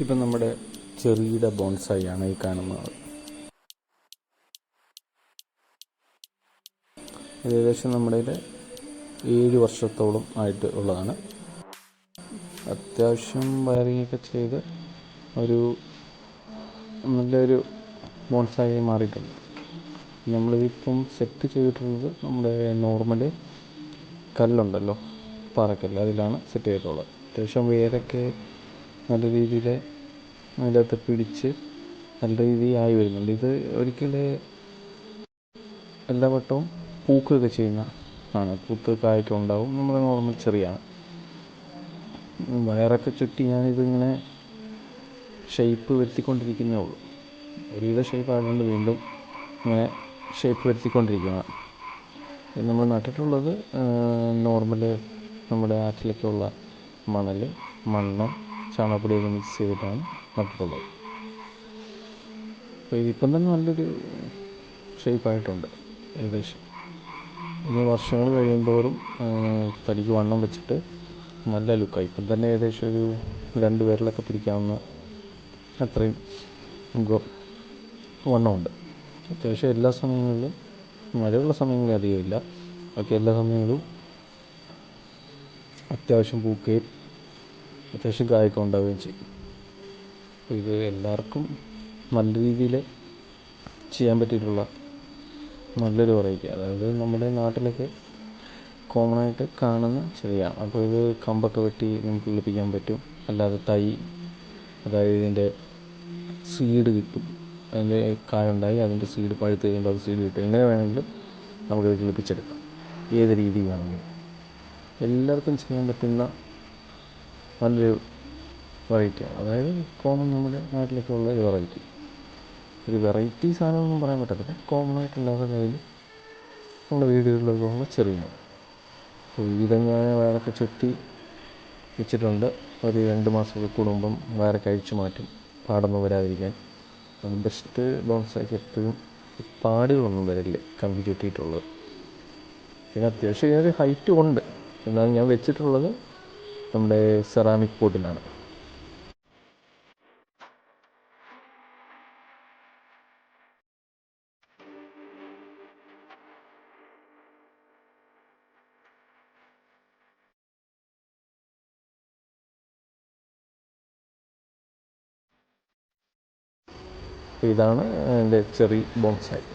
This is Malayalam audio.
ഇപ്പം നമ്മുടെ ചെറിയുടെ ബോൺസായി ആണ് ഈ കാണുന്നത്. ഏകദേശം നമ്മുടെ ഏഴ് വർഷത്തോളം ആയിട്ട് ഉള്ളതാണ്. അത്യാവശ്യം വയറിങ്ങൊക്കെ ചെയ്ത് ഒരു നല്ലൊരു ബോൺസായി മാറിയിട്ടുണ്ട്. നമ്മളിതിപ്പം സെറ്റ് ചെയ്തിട്ടുള്ളത് നമ്മുടെ നോർമൽ കല്ലുണ്ടല്ലോ പാറക്കല്ല്. അതിലാണ് സെറ്റ് ചെയ്തിട്ടുള്ളത്. അത്യാവശ്യം വേരൊക്കെ നല്ല രീതിയിൽ അതിനകത്ത് പിടിച്ച് നല്ല രീതിയിൽ ആയി വരുന്നുണ്ട്. ഇത് ഒരിക്കലും എല്ലാ വട്ടവും പൂക്കുകയൊക്കെ ചെയ്യുന്ന ആണ്. പൂത്ത് കായൊക്കെ ഉണ്ടാവും. നമ്മുടെ നോർമൽ ചെറിയാണ്. വയറൊക്കെ ചുറ്റി ഞാനിതിങ്ങനെ ഷേപ്പ് വരുത്തിക്കൊണ്ടിരിക്കുന്നേ ഉള്ളൂ. ഒരുവിധ ഷേപ്പ് ആയതുകൊണ്ട് വീണ്ടും ഇങ്ങനെ ഷേപ്പ് വരുത്തിക്കൊണ്ടിരിക്കുകയാണ്. നമ്മൾ നട്ടിട്ടുള്ളത് നോർമൽ നമ്മുടെ ആറ്റിലൊക്കെ ഉള്ള മണൽ മണ്ണ് ചാണകപ്പൊടിയൊക്കെ മിക്സ് ചെയ്തിട്ടാണ് നട്ടിട്ടുള്ളത് അപ്പോൾ ഇതിപ്പം തന്നെ നല്ലൊരു ഷേപ്പായിട്ടുണ്ട് ഏകദേശം. ഇനി വർഷങ്ങൾ കഴിയുന്തോറും തടിക്ക് വണ്ണം വെച്ചിട്ട് നല്ല ലുക്കായി. ഇപ്പം തന്നെ ഏകദേശം ഒരു രണ്ട് പേരിലൊക്കെ പിടിക്കാവുന്ന അത്രയും വണ്ണമുണ്ട്. അത്യാവശ്യം എല്ലാ സമയങ്ങളിലും മഴയുള്ള സമയങ്ങളിൽ അധികമില്ല. ബാക്കി എല്ലാ സമയങ്ങളിലും അത്യാവശ്യം പൂക്കുകയും അത്യാവശ്യം കായൊക്കെ ഉണ്ടാവുകയും ചെയ്യും. ഇത് എല്ലാവർക്കും നല്ല രീതിയിൽ ചെയ്യാൻ പറ്റിയിട്ടുള്ള നല്ലൊരു വെറൈറ്റി അതായത് നമ്മുടെ നാട്ടിലൊക്കെ കോമൺ ആയിട്ട് കാണുന്ന ചെടിയാണ്. അപ്പോൾ ഇത് കമ്പൊക്കെ വെട്ടി നമുക്ക് കിളിപ്പിക്കാൻ പറ്റും. അല്ലാതെ തൈ അതായത് ഇതിന്റെ സീഡ് കിട്ടും. അതിന്റെ കായുണ്ടായി അതിന്റെ സീഡ് പഴുത്ത് കഴിയുമ്പോൾ അത് സീഡ് കിട്ടും. എങ്ങനെ വേണമെങ്കിലും നമുക്കിത് കിളിപ്പിച്ചെടുക്കാം. ഏത് രീതി വേണമെങ്കിലും. എല്ലാവർക്കും ചെയ്യാൻ പറ്റുന്ന നല്ലൊരു വെറൈറ്റിയാണ് അതായത് കോമൺ നമ്മുടെ നാട്ടിലൊക്കെ ഉള്ള ഒരു വെറൈറ്റി ഒരു വെറൈറ്റി സാധനമൊന്നും പറയാൻ പറ്റത്തില്ല. കോമൺ ആയിട്ടുള്ള കയ്യിൽ നമ്മുടെ വീടുകളിലൊക്കെ ഉള്ള ചെറിയ അപ്പോൾ ഇതങ്ങനെ വയറൊക്കെ ചുറ്റി വെച്ചിട്ടുണ്ട്. ഒരു രണ്ട് മാസമൊക്കെ കൂടുമ്പം വയറൊക്കെ അഴിച്ചു മാറ്റും. പാടൊന്നും വരാതിരിക്കാൻ. അത് ബെസ്റ്റ് ബോൺസാക്കി എപ്പോഴും പാടുകളൊന്നും വരില്ല. കമ്പി ചുറ്റിയിട്ടുള്ളത് പിന്നെ അത്യാവശ്യം ഇതിനൊരു ഹൈറ്റും ഉണ്ട്. എന്നാൽ ഞാൻ വെച്ചിട്ടുള്ളത് നമ്മുടെ സെറാമിക് പോട്ടിലാണ് ഇതാണ് എന്റെ ചെറി ബോൺസായി.